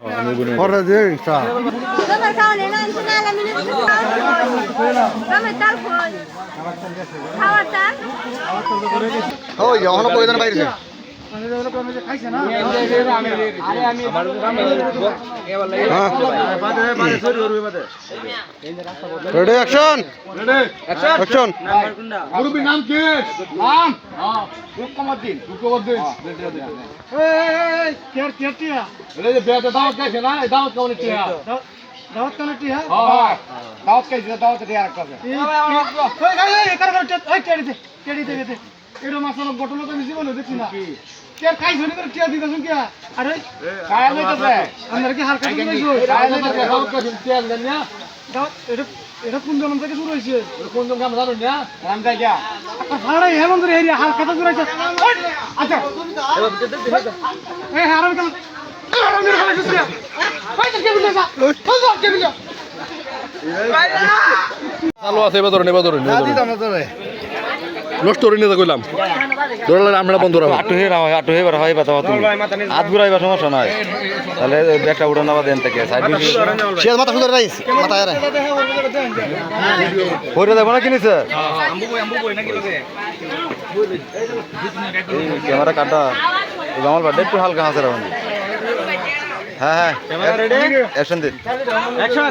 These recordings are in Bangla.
તમે ખાવ ને ના ના લા મને બધું ખાવ તમે તાર ખોલ ખાવા તાર ઓ યહનો કોઈ દન બાઈર છે রেডি অ্যাকশন অ্যাকশন মুরব্বীর নাম কি নাম রুকমদ্দিন রুকমদ্দিন এই যে বিয়াতে দাওয়াত খাইছে না এই দাওয়াত কেমন টিয়া দাওয়াত কানে টিয়া হ্যাঁ দাওয়াত খাইছে দাওয়াত টিয়া রাখতে হবে ওই গাই এই কার কার ওই টেডি দে টেডি দে দে এরো মাছলো বটলো তো মিছি বলে দেখছি না। কে খাই শুনি করে টিয়া কি? আরে কায়া লইতেছে আমরা কি হালকা করে লইছো কায়া লইতেছে দাওয়াত খাইছে টিয়া দেন না এটা এটা কোন জন্ম থেকে শুরু হইছে কোন কোন কাম জানো না? নাম যাই গিয়া ভাড়া হেমন্ত রে এরিয়া হালকা তো জুরাইছে আচ্ছা। এই হারাম কাম হারাম রে কে? বিলে যা। কে বিলে চালু আছে এবার এবার নষ্ট করে নিয়ে কইলাম ধরলে আমরা বন্ধ রাখো আটু হয়ে হয় আটু হয়ে হয় বাতা তুমি হাত ঘুরাইবা সমস্যা নাই। তাহলে ব্যাগটা উড়ান নামা দেন থেকে। সাইড মাথা সুন্দর রাইস মাথা এরা হইরে দেবো না কিনিছে ক্যামেরা কাটা। আমার বাড়ি একটু হালকা হাসে রাখুন। হ্যাঁ হ্যাঁ। অ্যাকশন দিন। অ্যাকশন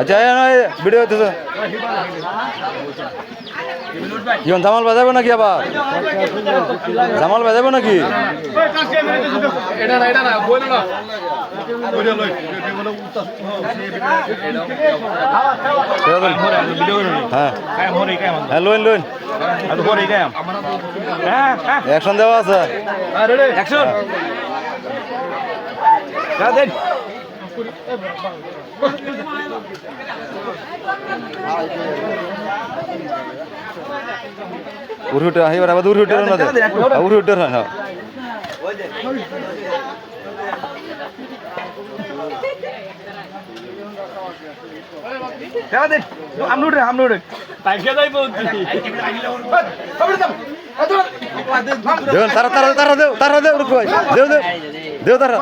আচ্ছা ভিডিও হইতেছে। কিয়ন জামাল বাজাবো নাকি আবার? জামাল বাজাবো নাকি। হ্যাঁ। হ্যাঁ লোন লোন অ্যাকশন দেওয়া আছে। অ্যাকশন উঠে আহিবার আবার উঠে উঠে না দে উঠে উঠে না দেবেন তারা তারা তারা দেও তারা দেও উঠে দেও দেও দেও তারা